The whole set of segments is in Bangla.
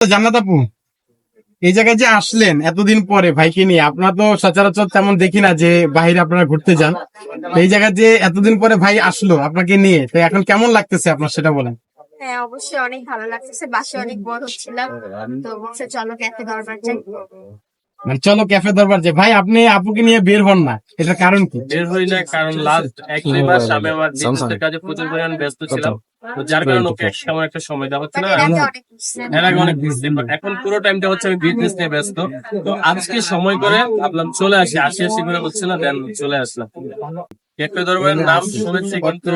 জান্নাত আপু এই জায়গায় যে আসলেন এতদিন পরে ভাইকে নিয়ে আপনারা তো সচরাচর তেমন দেখি না যে বাইরে আপনারা ঘুরতে যান। এই জায়গায় যে এতদিন পরে ভাই আসলো আপনাকে নিয়ে তো এখন কেমন লাগতেছে আপনার সেটা বলেন। হ্যাঁ অবশ্যই অনেক ভালো লাগতেছে বাসে অনেক বড় ছিলাম তো বলছে চলো ক্যাফে দরবার যাই। মানে চলো ক্যাফে দরবার যে ভাই আপনি আপুকে নিয়ে বের হন না এটার কারণ কি? বের হই না কারণ লাস্ট এক দুই মাস আমি আমার কাজে প্রচুর পরিমাণ ব্যস্ত ছিলাম। তো যার কারণে ওকে তেমন একটা সময় দেওয়া হচ্ছে মানে না এর আগে অনেক ঘুরছিলাম। এর আগে অনেক বুঝতে এখন পুরো টাইমটা হচ্ছে আমি বিজনেস নিয়ে ব্যস্ত। তো আজকে সময় করে ভাবলাম চলে আসি। আসি আসি করে হচ্ছে না দেন চলে আসলাম। ক্যাফে দরবারের নাম শুনেছি কিন্তু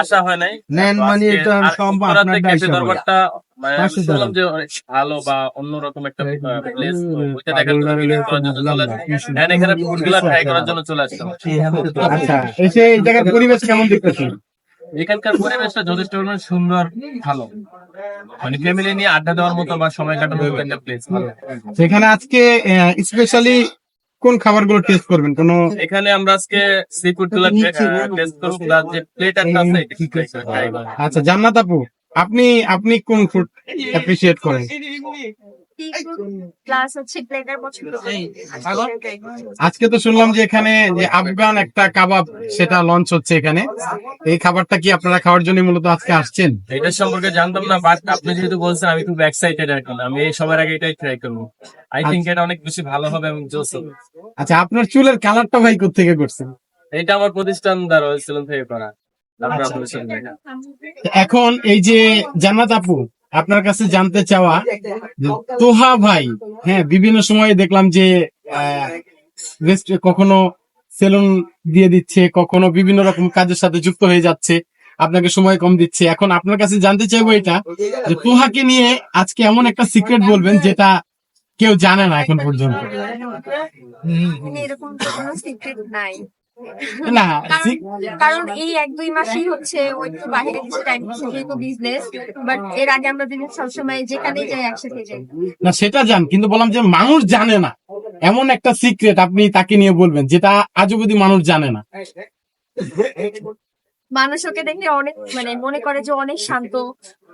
আশা হয় নাই। নেন মানে এটা দরবারটা মানে শুনলাম যে অনেক ভালো বা অন্যরকম একটা প্লেস ওইটা দেখার জন্য ভিডিও করার জন্য চলে আসলাম। এখানে ফুডগুলা ট্রাই করার জন্য চলে আসলাম। আচ্ছা এই জায়গার পরিবেশ কেমন দেখতেছেন? এখানকার পরিবেশটা যথেষ্ট পরিমাণে সুন্দর ভালো। মানে ফ্যামিলি নিয়ে আড্ডা দেওয়ার মতো বা সময় কাটানোর মতো একটা প্লেস ভালো। সেখানে আজকে স্পেশালি কোন খাবারগুলো টেস্ট করবেন? কোন এখানে আমরা আজকে সি ফুডগুলা টেস্ট করব। যে প্লেটারটা আছে। আচ্ছা জান্নাত আপু আপনি আপনি কোন ফুড অ্যাপ্রিসিয়েট করেন? করি। আজকে তো শুনলাম যে এখানে যে আফগান একটা কাবাব সেটা লঞ্চ হচ্ছে এখানে। এই খাবারটা কি আপনারা খাওয়ার জন্য মূলত আজকে আসছেন? এটা সম্পর্কে জানতাম না বাট আপনি যেহেতু বলছেন আমি খুব এক্সাইটেড এখন আমি এই সবার আগে এটাই ট্রাই করব। আই থিঙ্ক এটা অনেক বেশি ভালো হবে এবং জোস হবে। আচ্ছা আপনার চুলের কালারটা ভাই থেকে করছেন? এটা আমার প্রতিষ্ঠান দ্বারা হয়েছিল থেকে করা। দেখা। এখন এই যে জান্নাত আপু আপনার কাছে জানতে চাওয়া তোহা ভাই হ্যাঁ বিভিন্ন সময় দেখলাম যে আহ, কখনো সেলুন দিয়ে দিচ্ছে কখনো বিভিন্ন রকম কাজের সাথে যুক্ত হয়ে যাচ্ছে আপনাকে সময় কম দিচ্ছে। এখন আপনার কাছে জানতে চাইব এটা যে তোহাকে নিয়ে আজকে এমন একটা সিক্রেট বলবেন যেটা কেউ জানে না এখন পর্যন্ত। এরকম কোনো সিক্রেট নাই। না কারণ এই এক দুই মাসই হচ্ছে ওই একটু বাইরে কিছু টাইম যেহেতু বিজনেস বাট এর আগে আমরা দিনে সবসময় যেখানে যাই একসাথে যাই। না সেটা জান কিন্তু বললাম যে মানুষ জানে না। এমন একটা সিক্রেট আপনি তাকে নিয়ে বলবেন যেটা আজও অবধি মানুষ জানে না। মানুষ ওকে দেখলে অনেক মানে মনে করে যে অনেক শান্ত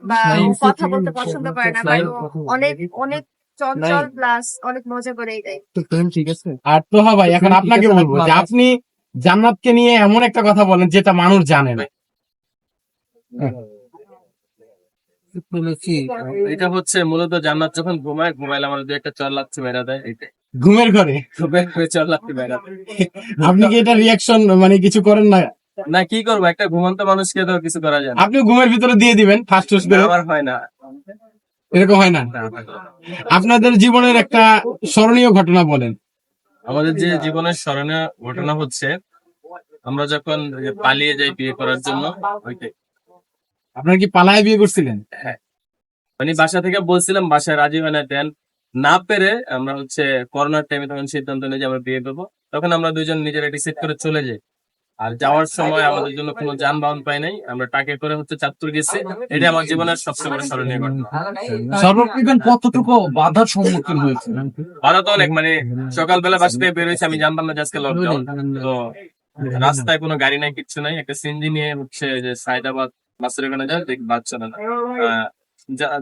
বা কথা বলতে পছন্দ করে না অনেক অনেক চঞ্চল প্লাস অনেক মজা করে এটাই ঠিক আছে। আর তো ভাই এখন আপনাকে বলব যে আপনি জান্নাতকে নিয়ে এমন একটা কথা বলেন যেটা মানুষ জানে না। এটা হচ্ছে মূলত জান্নাত যখন ঘুমায় ঘুমাইলে আমার দু একটা চল লাগছে বেড়া দেয় এটাই ঘুমের ঘরে? ঘুমের ঘরে চল লাগছে বেড়া দেয়। আপনি কি এটা রিয়াকশন মানে কিছু করেন না? না কি করব? একটা ঘুমন্ত মানুষকে তো কিছু করা যায় আপনি ঘুমের ভিতরে দিয়ে দিবেন ফার্স্ট টুস করে। আমার হয় না। এরকম হয় না। আপনাদের জীবনের একটা স্মরণীয় ঘটনা বলেন। আমাদের যে জীবনের স্মরণীয় ঘটনা হচ্ছে আমরা যখন পালিয়ে যাই বিয়ে করার জন্য ওইটাই। আপনারা কি পালায় বিয়ে করছিলেন? হ্যাঁ। মানে বাসা থেকে বলছিলাম বাসায় রাজি হয় না দেন না পেরে আমরা হচ্ছে করোনার টাইমে তখন সিদ্ধান্ত নিয়ে যে আমরা বিয়ে করব। তখন আমরা দুজন নিজেরা ডিসাইড করে চলে যাই। আর যাওয়ার সময় আমাদের জন্য কোনো যানবাহন পাই নাই। আমরা টাকে করে হচ্ছে চাঁদপুর গেছি। এটা আমার জীবনের সবচেয়ে বড় স্মরণীয় ঘটনা। সর্বপ্রথম কতটুকু বাধার সম্মুখীন হয়েছে ভালো তো অনেক মানে সকালবেলা বাসা থেকে বেরোয়েছি আমি জানতাম না যে আজকে লকডাউন তো রাস্তায় কোনো গাড়ি নাই কিচ্ছু নাই। একটা সিনজি নিয়ে হচ্ছে যে সাইদাবাদ বাসের ওখানে যায় দেখ বাস চলে না।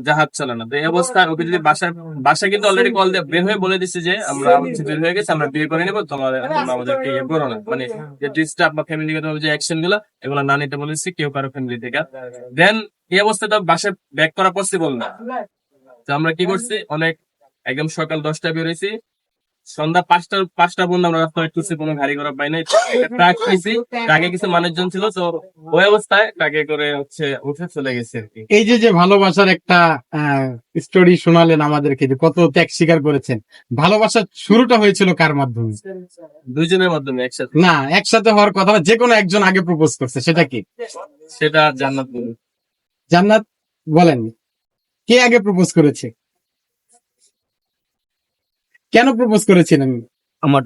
জাহাজ চালানো। তো এই অবস্থা ওকে যদি বাসায় বাসা কিন্তু অলরেডি কল দিয়ে বের হয়ে বলে দিচ্ছে যে আমরা আমাদের বের হয়ে গেছে আমরা বিয়ে করে নেব তোমার আমাদেরকে ইয়ে করো না। মানে যে ডিস্টার্ব বা ফ্যামিলিগত যে অ্যাকশনগুলো এগুলো না নিতে বলেছি কেউ কারও ফ্যামিলি থেকে। দেন এই অবস্থায় তো বাসায় ব্যাক করা পসিবল না। তো আমরা কি করছি? অনেক একদম সকাল দশটায় বেরোইছি সন্ধ্যা পাঁচটা পাঁচটা পর্যন্ত আমরা রাস্তা ওয়েট করছি কোনো গাড়ি ঘোড়া পাই নাই। ট্রাক পাইছি ট্রাকে কিছু মানুষজন ছিল তো ওই অবস্থায় ট্রাকে করে হচ্ছে উঠে চলে গেছে এই যে যে ভালোবাসার একটা স্টোরি শোনালেন আমাদেরকে যে কত ত্যাগ স্বীকার করেছেন। ভালোবাসার শুরুটা হয়েছিল কার মাধ্যমে? দুইজনের মাধ্যমে একসাথে। না একসাথে হওয়ার কথা না, যে কোনো একজন আগে প্রপোজ করছে সেটা কি? সেটা জান্নাত বলুন। জান্নাত বলেন কে আগে প্রপোজ করেছে? কেন প্রপোজ করেছিলেন আমার